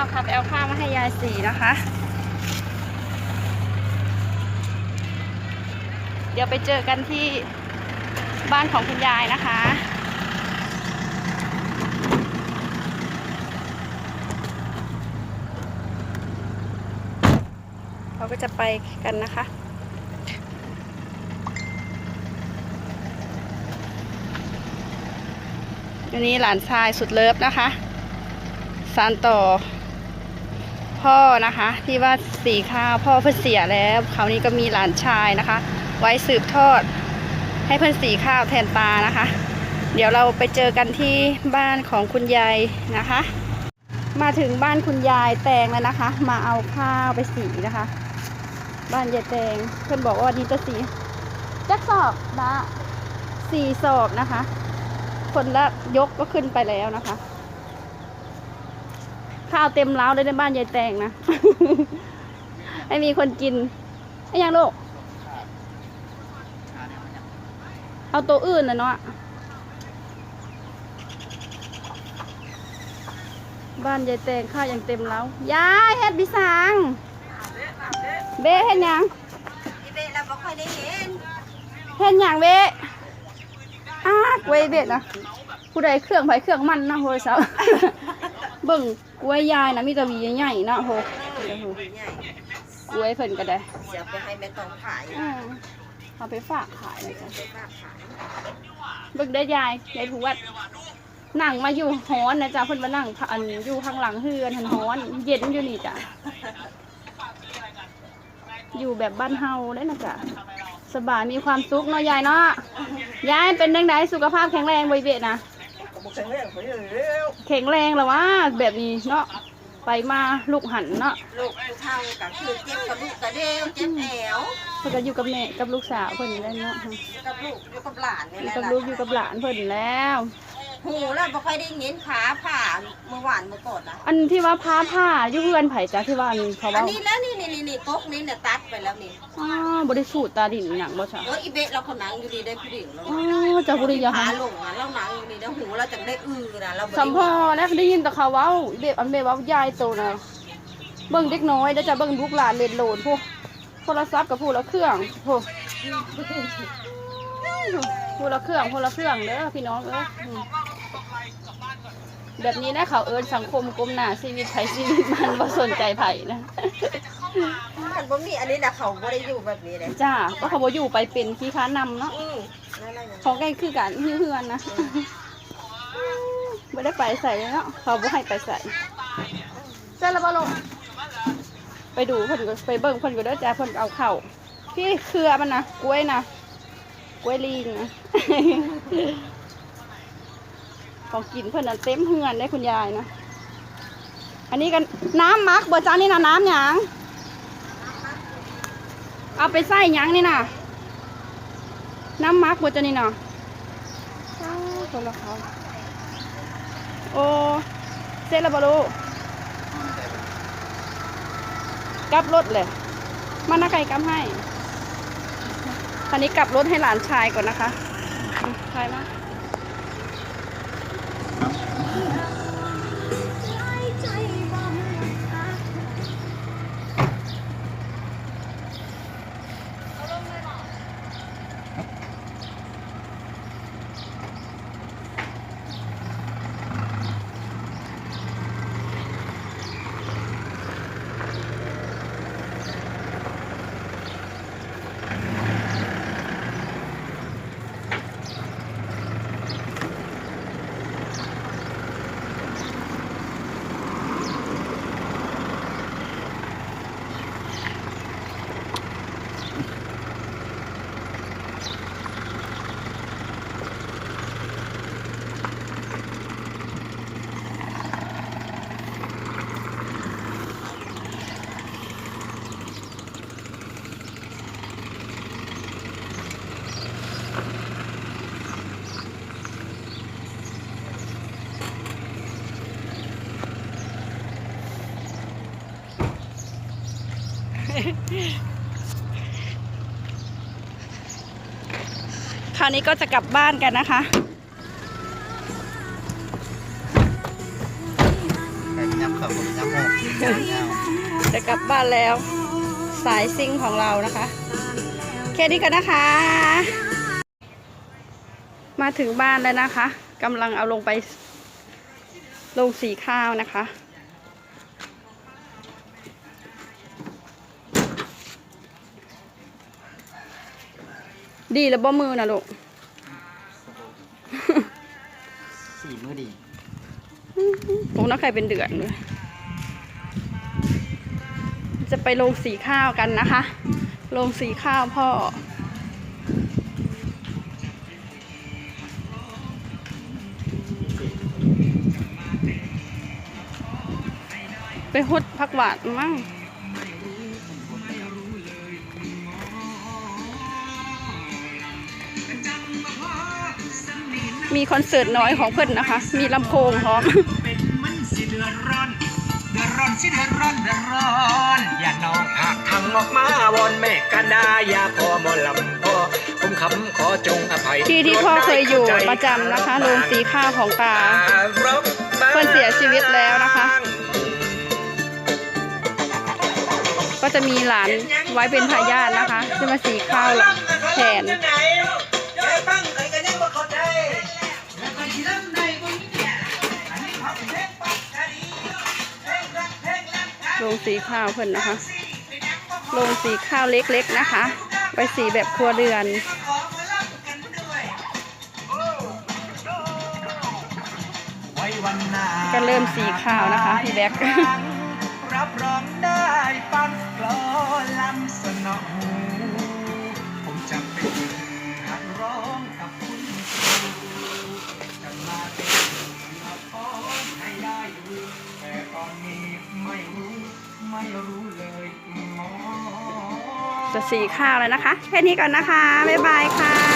าข้าวค่ะไปเอาข้าวมาให้ยายสีนะคะ เดี๋ยวไปเจอกันที่บ้านของคุณยายนะคะเราก็จะไปกันนะคะอันนี้หลานชายสุดเลิฟนะคะ สานต่อ พ่อนะคะ ที่ว่าสีข้าวพ่อเพิ่นเสียแล้วคราวนี้ก็มีหลานชายนะคะ ไว้สืบทอด ให้เพิ่นสีข้าวแทนตานะคะ เดี๋ยวเราไปเจอกันที่บ้านของคุณยายนะคะ มาถึงบ้านคุณยายแตงแล้วนะคะ มาเอาข้าวไปสีนะคะ บ้านยายแตงเพื่อนบอกว่าวันนี้จะสีจักสอบละสี่สอบนะคะ คนละยกก็ขึ้นไปแล้วนะคะ ข้าวเต็มเล้าเลยในบ้านยายแตงนะไม่มีคนกินไอ้ยังลูกเอาตัวอื่นนะเนาะบ้านยายแตงข้าวยังเต็มเล้ายายเฮ็ดบิสังเบ้เฮ็ดหยังอีเบะเราบ่ค่อยได้เห็นเฮ็ดหยังเบ้อ้ากล้วยเบ็ดนะผู้ใดเครื่องไผเครื่องมันนะโหยสาวเบิ่ง กล้วยยายนะมีแตะวีใหญ่ๆนะโหใหญ่กล้วยเพิ่นก็ได้เสียไปให้แม่ต้องขายอืมเอาไปฝากขายเลยจ้ะไปฝากขายเบิ่งได้ยายยายถูวัดนั่งมาอยู่ฮ้อนนะจ๊ะเพิ่นมานั่งอันอยู่ข้างหลังเฮือนหันฮ้อน เย็นอยู่นี่จ้ะอยู่แบบบ้านเฮาได้นะจ๊ะสบายมีความสุขเนาะยายเนาะยายเป็นจังไดสุขภาพแข็งแรงบ่อยเบ็ดนะก็บ่ แข็งแรงไปเร็วแข็งแรงแล้วว่าแบบนี้เนาะไปมาลูกหันเนาะลูกผู้เฒ่าก็คือเจ็บกระดูกกระเดวเจ็บแอวเพิ่นก็อยู่กับแม่กับลูกสาวเพิ่นแล้วเนาะกับลูกอยู่กับหลานนี่อแหยู่ละกับลูกอยู่กับหลานเพิ่นแล้ว หูแล้วบ่ค่อยได้เห็นขาผ่าเมื่อวานเมื่อก่อนนะอันที่ว่าพาผ้าอยู่เฮือนไผจ้ะที่ว่าอันเขาอันว่านี้แล้วนี่นี่นี่กกนี่เนี่ยตัดไปแล้วนี่อ๋อบริสูทตาดินหนังบ่จ้ะเอออีเบะเราคนหนังอยู่ดีได้ผู้หญิงแล้วอ๋อเจ้าบุรียาขาค่ะลงอะเราหนังอยู่นี่แล้วหูเราจังได้อื้อนะเราบ่สัได้มพอแล้วได้ยินแต่เขาเว้าเด็กอันเบเว้ายายโตนะเบิ่งเด็กน้อยแล้วจะเบิ่งลูกหลานเล่นโหลนพวกโทรศัพท์กับผู้ละเครื่องพวกผู้ละเครื่องผู้ละเครื่องเด้อพี่น้องเอ้ยอืม แบบนี้นะเขาเอิญสังคมกลมหน้าชีวิตไผชีวิตมันบ่สนใจไผนะมันบ่มีอันนี้นะเขาบ่ได้อยู่แบบนี้เลยจ้าก็เขาบ่อยู่ไปเป็นขี้ค้านำเนาะอือนั่นน่ะของใกล้คือกันที่เฮือนนะไม่ได้ไปใส่เนาะเขาบ่ให้ไปใส่เจ้าละบ่ลงไปดูเพิ่นก็ไปเบิ่งเพิ่นก็เด้อจ้าเพิ่นเอาเข้าพี่เครือมันนะกล้วยนะกล้วยลิงนะ ของกินเพิ่นน่ะเต็มเฮือนได้คุณยายนะ อันนี้กันน้ำมักบ่จ้านี่นะน้ำหยังเอาไปใส่หยังนี่นะน้ำมักบ่จ้านี่นะอ้าวคนละเขาโอ้เสร็จแล้วบ่ลูกลับรถเลย มานาไก่กำให้คันนี้กลับรถให้หลานชายก่อนนะคะอะชายมา คราวนี้ก็จะกลับบ้านกันนะคะไก่ยำเขาครับผมน้ำหกยาวจะกลับบ้านแล้ว สายซิ่งของเรานะคะ แค่นี้กันนะคะ มาถึงบ้านแล้วนะคะกำลังเอาลงไปลงสีข้าวนะคะ ดีแล้วบ่มือนะลูกสี่มือดีผมนักใครเป็นเดือนเลยจะไปลงสีข้าวกันนะคะ ลงสีข้าวพ่อ ไปหดผักหวานมั่ง มีคอนเสิร์ตน้อยของเพื่อนนะคะ มีลำโพงพร้อมเป็นมันสิเดือดร้อนเดือดร้อนสิเดือดร้อนเดือดร้อนอย่าน้องหากทางออกมาวอนแม่กันดาอย่าพอหมอลำพอผมคำขอจงอภัยที่ที่พ่อเคยอยู่ประจำนะคะโรงสีข้าวของตาเพิ่นเสียชีวิตแล้วนะคะ ก็จะมีหลานไว้เป็นทายาทนะคะจะมาสีข้าวแทน โรงสีข้าวเพิ่นนะคะ โรงสีข้าวเล็กๆนะคะ ไปสีแบบครัวเรือน ก็เริ่มสีข้าวนะคะพี่แบ๊กรับรองได้ฟังกลอลำสนอง จะสีข้าวแล้วนะคะ แค่นี้ก่อนนะคะ บ๊ายบายค่ะ